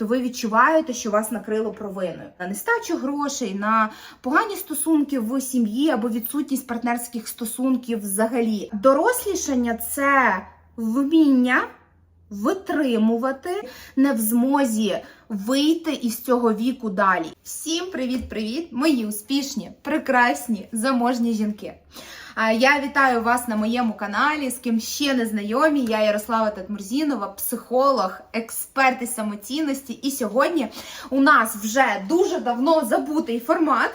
то ви відчуваєте, що вас накрило провиною на нестачу грошей, на погані стосунки в сім'ї або відсутність партнерських стосунків взагалі. Дорослішання це вміння витримувати, не в змозі вийти із цього віку далі. Всім привіт-привіт, мої успішні, прекрасні, заможні жінки. Я вітаю вас на моєму каналі. З ким ще не знайомі. Я Ярослава Татмурзінова, психолог, експерт із самоцінності. І сьогодні у нас вже дуже давно забутий формат,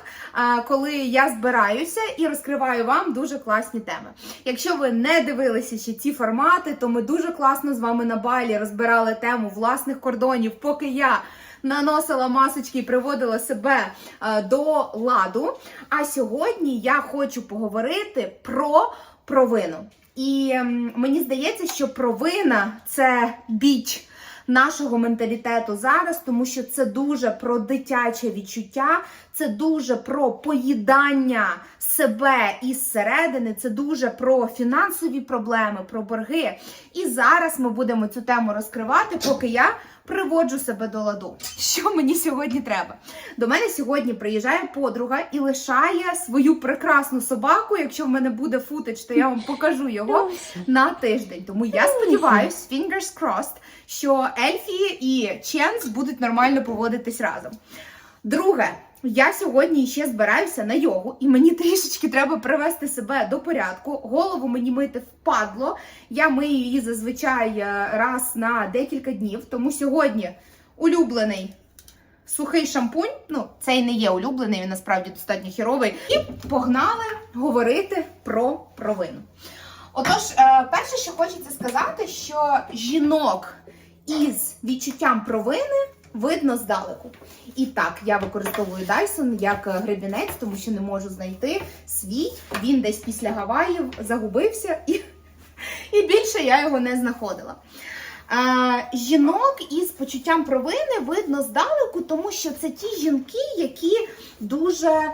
коли я збираюся і розкриваю вам дуже класні теми. Якщо ви не дивилися ще ці формати, то ми дуже класно з вами на балі розбирали тему власних кордонів, поки я наносила масочки і приводила себе е, до ладу. А сьогодні я хочу поговорити про провину. І мені здається, що провина це біч нашого менталітету зараз, тому що це дуже про дитяче відчуття, це дуже про поїдання себе із середини, це дуже про фінансові проблеми, про борги. І зараз ми будемо цю тему розкривати, поки я приводжу себе до ладу. Що мені сьогодні треба? До мене сьогодні приїжджає подруга і лишає свою прекрасну собаку. Якщо в мене буде футич, то я вам покажу його на тиждень. Тому я сподіваюся, fingers crossed, що Ельфі і Ченс будуть нормально поводитись разом. Друге, я сьогодні ще збираюся на йогу, і мені трішечки треба привести себе до порядку. Голову мені мити впадло. Я мию її зазвичай е, раз на декілька днів. Тому сьогодні улюблений сухий шампунь. Ну, цей не є улюблений, він насправді достатньо хіровий. І погнали говорити про провину. Отож, е, перше, що хочеться сказати, що жінок із відчуттям провини видно здалеку. І так, я використовую Dyson як е, гребінець, тому що не можу знайти свій. Він десь після Гаваїв загубився, і, і більше я його не знаходила. А, жінок із почуттям провини видно здалеку, тому що це ті жінки, які дуже е,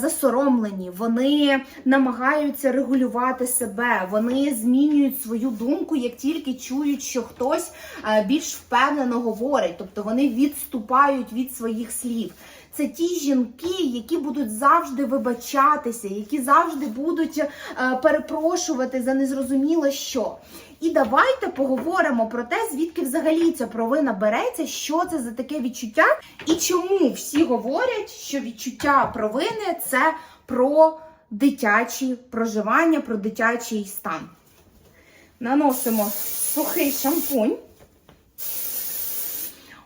засоромлені, вони намагаються регулювати себе, вони змінюють свою думку, як тільки чують, що хтось е, більш впевнено говорить, тобто вони відступають від своїх слів. Це ті жінки, які будуть завжди вибачатися, які завжди будуть е, перепрошувати за незрозуміло що. І давайте поговоримо про те, звідки взагалі ця провина береться, що це за таке відчуття, і чому всі говорять, що відчуття провини це про дитячі проживання, про дитячий стан. Наносимо сухий шампунь.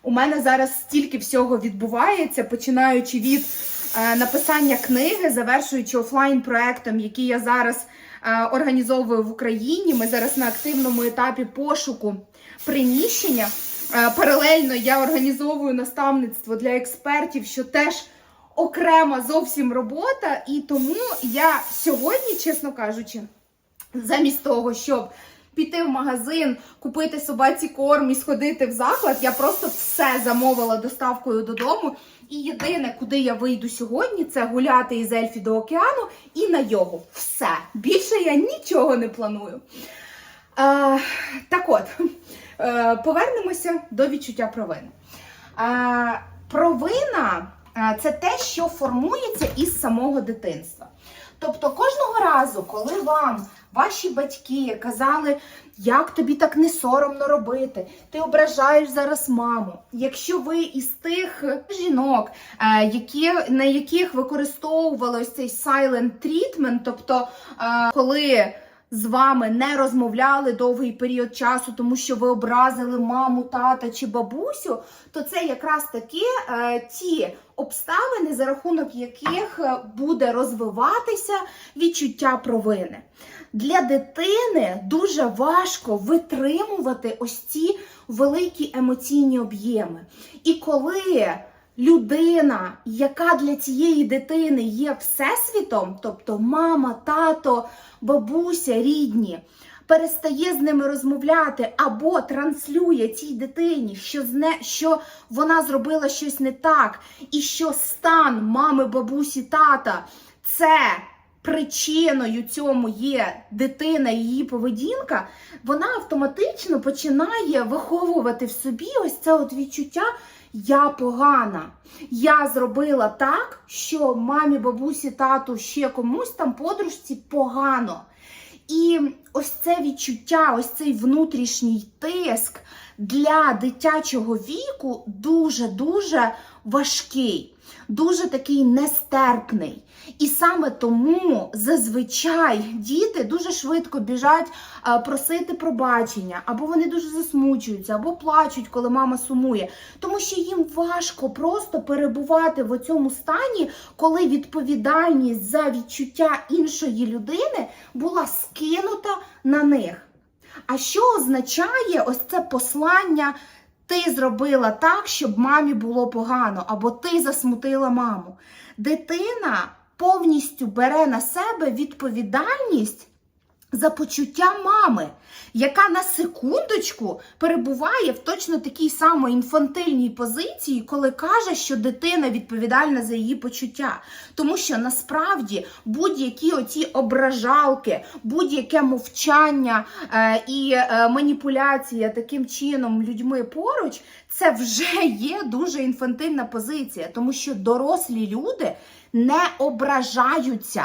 У мене зараз стільки всього відбувається, починаючи від е, написання книги, завершуючи офлайн проектом, який я зараз е, організовую в Україні. Ми зараз на активному етапі пошуку приміщення. Е, паралельно я організовую наставництво для експертів, що теж окрема зовсім робота. І тому я сьогодні, чесно кажучи, замість того, щоб піти в магазин, купити собаці корм і сходити в заклад, я просто все замовила доставкою додому. І єдине, куди я вийду сьогодні, це гуляти із Ельфі до океану і на йогу. Все. Більше я нічого не планую. Е, так от, е, повернемося до відчуття провини. Е, провина це те, що формується із самого дитинства. Тобто кожного разу, коли вам ваші батьки казали, як тобі так не соромно робити, ти ображаєш зараз маму. Якщо ви із тих жінок, е, які, на яких використовувалось цей silent treatment, тобто е, коли з вами не розмовляли довгий період часу, тому що ви образили маму, тата чи бабусю, то це якраз таки е, ті обставини, за рахунок яких е, буде розвиватися відчуття провини. Для дитини дуже важко витримувати ось ці великі емоційні об'єми. І коли людина, яка для цієї дитини є всесвітом, тобто мама, тато, бабуся, рідні, перестає з ними розмовляти або транслює цій дитині, що, зне, що вона зробила щось не так, і що стан мами, бабусі, тата це причиною цьому є дитина і її поведінка, вона автоматично починає виховувати в собі ось це от відчуття. Я погана. Я зробила так, що мамі, бабусі, тату, ще комусь там подружці погано. І ось це відчуття, ось цей внутрішній тиск для дитячого віку дуже-дуже важкий, дуже такий нестерпний. І саме тому зазвичай діти дуже швидко біжать а, просити пробачення, або вони дуже засмучуються, або плачуть, коли мама сумує, тому що їм важко просто перебувати в цьому стані, коли відповідальність за відчуття іншої людини була скинута на них. А що означає ось це послання? Ти зробила так, щоб мамі було погано, або ти засмутила маму. Дитина повністю бере на себе відповідальність за почуття мами, яка на секундочку перебуває в точно такій самій інфантильній позиції, коли каже, що дитина відповідальна за її почуття. Тому що насправді будь-які оці ображалки, будь-яке мовчання е, і е, маніпуляція таким чином людьми поруч, це вже є дуже інфантильна позиція, тому що дорослі люди не ображаються.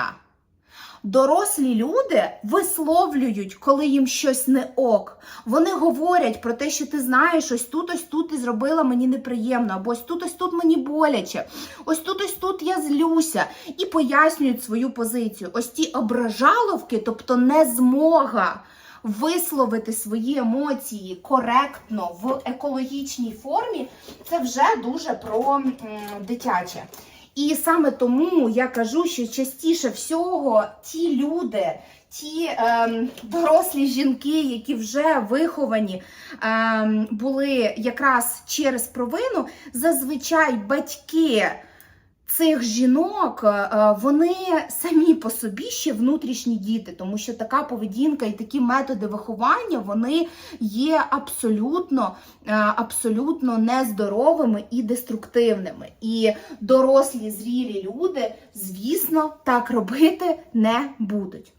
Дорослі люди висловлюють, коли їм щось не ок. Вони говорять про те, що ти знаєш, ось тут, ось тут ти зробила мені неприємно, або ось тут, ось тут мені боляче, ось тут, ось тут я злюся, і пояснюють свою позицію. Ось ті ображаловки, тобто незмога висловити свої емоції коректно в екологічній формі, це вже дуже про дитяче. І саме тому я кажу, що частіше всього ті люди, ті ем, дорослі жінки, які вже виховані, ем, були якраз через провину, зазвичай батьки. Цих жінок е, вони самі по собі ще внутрішні діти, тому що така поведінка і такі методи виховання вони є абсолютно, е, абсолютно нездоровими і деструктивними. І дорослі зрілі люди, звісно, так робити не будуть.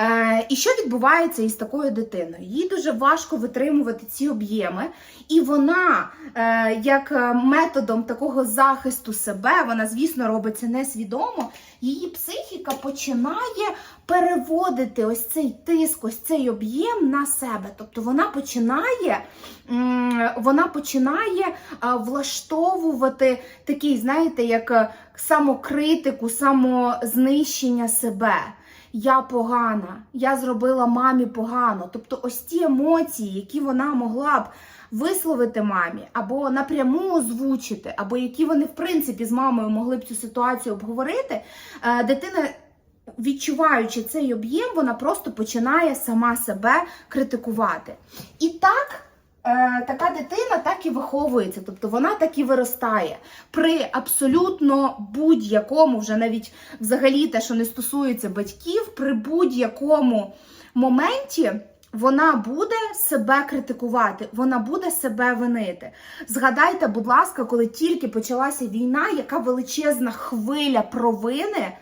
Е, і що відбувається із такою дитиною? Їй дуже важко витримувати ці об'єми, і вона, е, як е, методом такого захисту себе, вона, звісно, робить це несвідомо. Її психіка починає переводити ось цей тиск, ось цей об'єм на себе. Тобто вона починає, вона починає влаштовувати такий, знаєте, як самокритику, самознищення себе. Я погана, я зробила мамі погано. Тобто, ось ті емоції, які вона могла б висловити мамі, або напряму озвучити, або які вони, в принципі, з мамою могли б цю ситуацію обговорити, е, дитина. Відчуваючи цей об'єм, вона просто починає сама себе критикувати. І так, е, така дитина так і виховується, тобто вона так і виростає при абсолютно будь-якому, вже навіть взагалі те, що не стосується батьків, при будь-якому моменті. Вона буде себе критикувати, вона буде себе винити. Згадайте, будь ласка, коли тільки почалася війна, яка величезна хвиля провини е,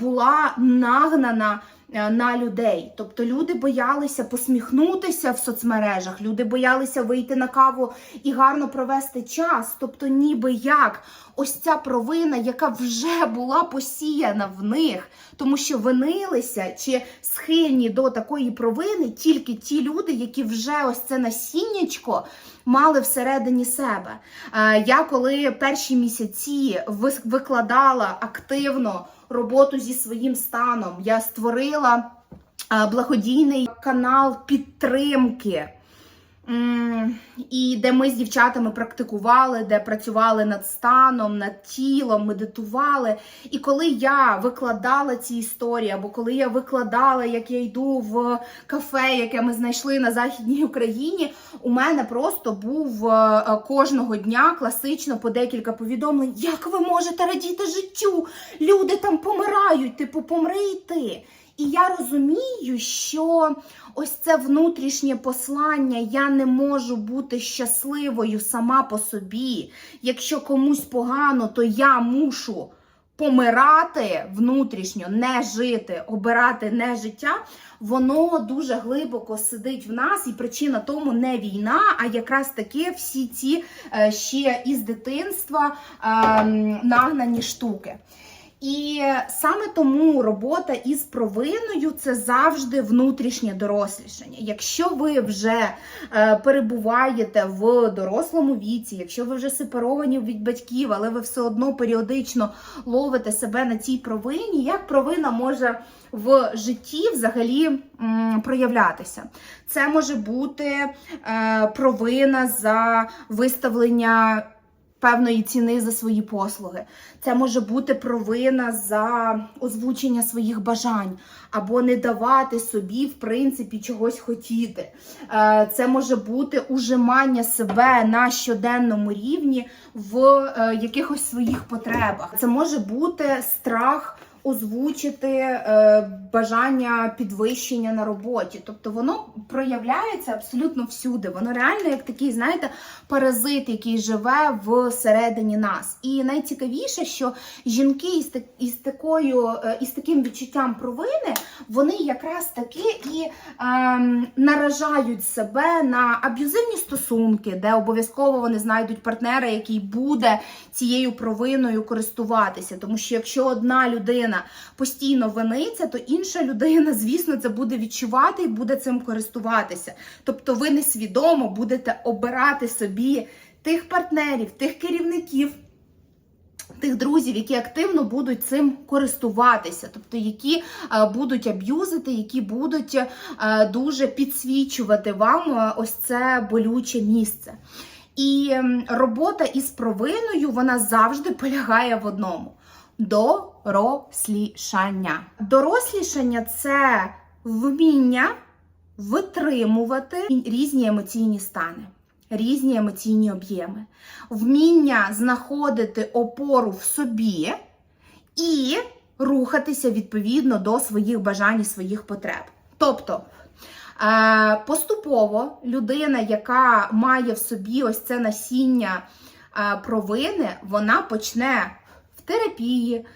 була нагнана на людей. Тобто люди боялися посміхнутися в соцмережах, люди боялися вийти на каву і гарно провести час. Тобто, ніби як ось ця провина, яка вже була посіяна в них, тому що винилися чи схильні до такої провини тільки ті люди, які вже ось це насіннячко мали всередині себе. Е, Я коли перші місяці викладала активно роботу зі своїм станом, я створила е, благодійний канал підтримки. І де ми з дівчатами практикували, де працювали над станом, над тілом, медитували. І коли я викладала ці історії, або коли я викладала, як я йду в кафе, яке ми знайшли на Західній Україні, у мене просто був е, е, кожного дня класично по декілька повідомлень, як ви можете радіти життю? Люди там помирають, типу, помри й ти. І я розумію, що ось це внутрішнє послання, я не можу бути щасливою сама по собі. Якщо комусь погано, то я мушу помирати внутрішньо, не жити, обирати не життя, воно дуже глибоко сидить в нас, і причина тому не війна, а якраз таки всі ці е, ще із дитинства е, нагнані штуки. І саме тому робота із провиною це завжди внутрішнє дорослішання. Якщо ви вже е, перебуваєте в дорослому віці, якщо ви вже сепаровані від батьків, але ви все одно періодично ловите себе на цій провині, як провина може в житті взагалі проявлятися? Це може бути е, провина за виставлення певної ціни за свої послуги. Це може бути провина за озвучення своїх бажань або не давати собі, в принципі, чогось хотіти. Е, Це може бути ужимання себе на щоденному рівні в е, якихось своїх потребах. Це може бути страх. Озвучити е, бажання підвищення на роботі, тобто воно проявляється абсолютно всюди. Воно реально як такий, знаєте, паразит, який живе всередині нас. І найцікавіше, що жінки із, із такою е, із таким відчуттям провини, вони якраз таки і ем, наражають себе на аб'юзивні стосунки, де обов'язково вони знайдуть партнера, який буде цією провиною користуватися. Тому що якщо одна людина постійно виниться, то інша людина, звісно, це буде відчувати і буде цим користуватися. Тобто ви несвідомо будете обирати собі тих партнерів, тих керівників. Тих друзів, які активно будуть цим користуватися, тобто які е, будуть аб'юзити, які будуть е, дуже підсвічувати вам е, ось це болюче місце. І робота із провиною вона завжди полягає в одному: дорослішання. Дорослішання це вміння витримувати різні емоційні стани, різні емоційні об'єми, вміння знаходити опору в собі і рухатися відповідно до своїх бажань і своїх потреб. Тобто. Е, Поступово людина, яка має в собі ось це насіння е, провини, вона почне в терапії,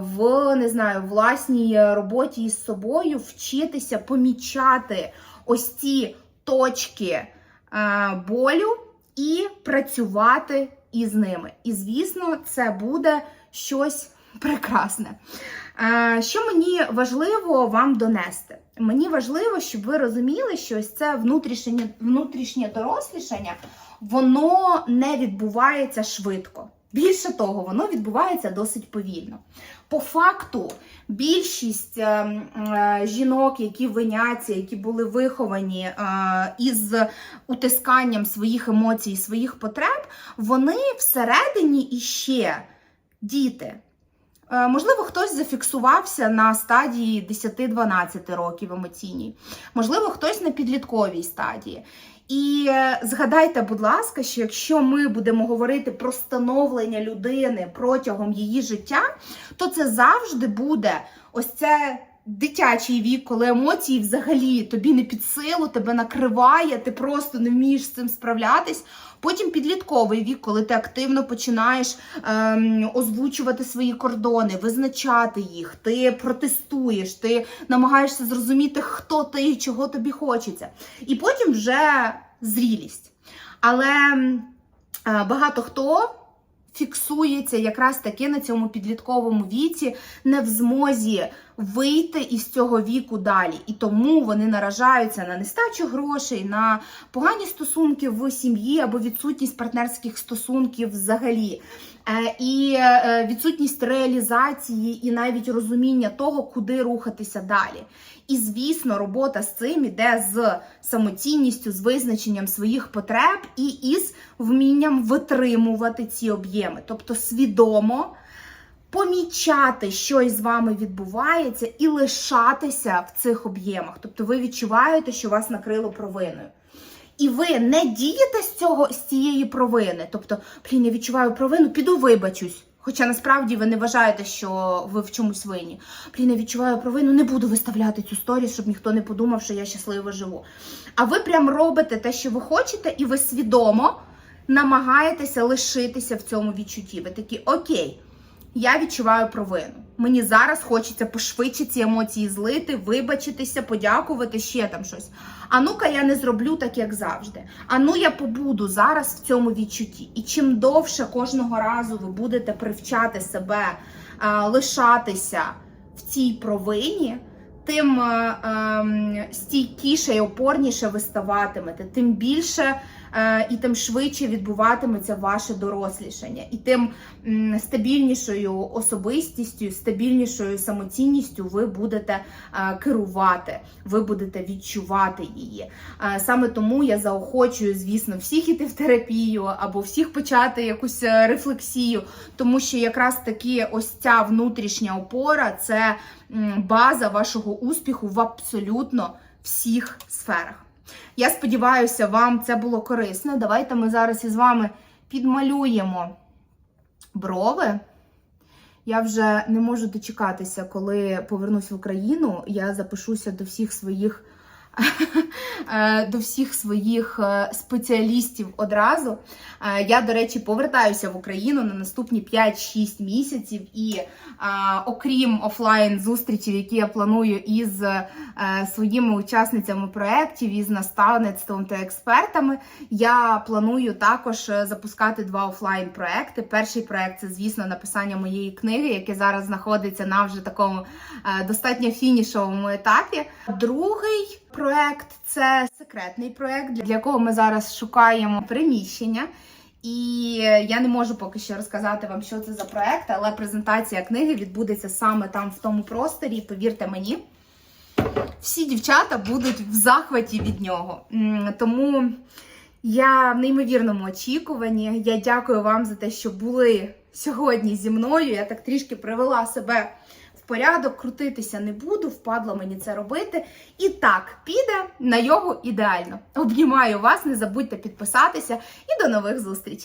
в не знаю, власній роботі із собою вчитися помічати ось ці точки е, болю і працювати із ними. І звісно, це буде щось прекрасне. Е, Що мені важливо вам донести? Мені важливо, щоб ви розуміли, що ось це внутрішнє, внутрішнє дорослішання, воно не відбувається швидко. Більше того, воно відбувається досить повільно. По факту, більшість е, е, жінок, які виняться, які були виховані е, із утисканням своїх емоцій, своїх потреб, вони всередині іще діти. Е, Можливо, хтось зафіксувався на стадії 10-12 років емоційній, можливо, хтось на підлітковій стадії. І е, згадайте, будь ласка, що якщо ми будемо говорити про становлення людини протягом її життя, то це завжди буде ось це дитячий вік, коли емоції взагалі тобі не під силу, тебе накриває, ти просто не вмієш з цим справлятись. Потім підлітковий вік, коли ти активно починаєш ем, озвучувати свої кордони, визначати їх, ти протестуєш, ти намагаєшся зрозуміти, хто ти і чого тобі хочеться. І потім вже зрілість. Але е, багато хто фіксується якраз таки на цьому підлітковому віці, не в змозі вийти із цього віку далі. І тому вони наражаються на нестачу грошей, на погані стосунки в сім'ї або відсутність партнерських стосунків взагалі. Е, І е, відсутність реалізації і навіть розуміння того, куди рухатися далі. І звісно, робота з цим іде з самоцінністю, з визначенням своїх потреб і із вмінням витримувати ці об'єми, тобто свідомо помічати, що із вами відбувається, і лишатися в цих об'ємах. Тобто ви відчуваєте, що вас накрило провиною. І ви не дієте з цього з цієї провини. Тобто, блін, я відчуваю провину, піду вибачусь. Хоча насправді ви не вважаєте, що ви в чомусь винні. Блін, я відчуваю провину, не буду виставляти цю сторіс, щоб ніхто не подумав, що я щасливо живу. А ви прям робите те, що ви хочете, і ви свідомо намагаєтеся лишитися в цьому відчутті. Ви такі, окей, я відчуваю провину. Мені зараз хочеться пошвидше ці емоції злити, вибачитися, подякувати, ще там щось. А ну-ка, я не зроблю так, як завжди. А ну я побуду зараз в цьому відчутті. І чим довше кожного разу ви будете привчати себе лишатися в цій провині, тим ем, стійкіше і опорніше ви ставатимете, тим більше і тим швидше відбуватиметься ваше дорослішання, і тим стабільнішою особистістю, стабільнішою самоцінністю ви будете е, керувати, ви будете відчувати її. Е, Саме тому я заохочую, звісно, всіх іти в терапію або всіх почати якусь е, рефлексію, тому що якраз таки ось ця внутрішня опора це база вашого успіху в абсолютно всіх сферах. Я сподіваюся, вам це було корисно. Давайте ми зараз із вами підмалюємо брови. Я вже не можу дочекатися, коли повернусь в Україну. Я запишуся до всіх своїх до всіх своїх е, спеціалістів одразу. Е, Я, до речі, повертаюся в Україну на наступні 5-6 місяців, і окрім офлайн зустрічей, які я планую із е, своїми учасницями проєктів, із наставництвом та експертами, я планую також е, запускати два офлайн проекти. Перший проект це, звісно, написання моєї книги, яке зараз знаходиться на вже такому е, достатньо фінішовому етапі. Другий проект це секретний проект, для якого ми зараз шукаємо приміщення. І я не можу поки що розказати вам, що це за проект, але презентація книги відбудеться саме там, в тому просторі. Повірте мені, всі дівчата будуть в захваті від нього. Тому я в неймовірному очікуванні. Я дякую вам за те, що були сьогодні зі мною. Я так трішки привела себе порядок, крутитися не буду, впадло мені це робити. І так, піде на його ідеально. Обнімаю вас, не забудьте підписатися і до нових зустрічей!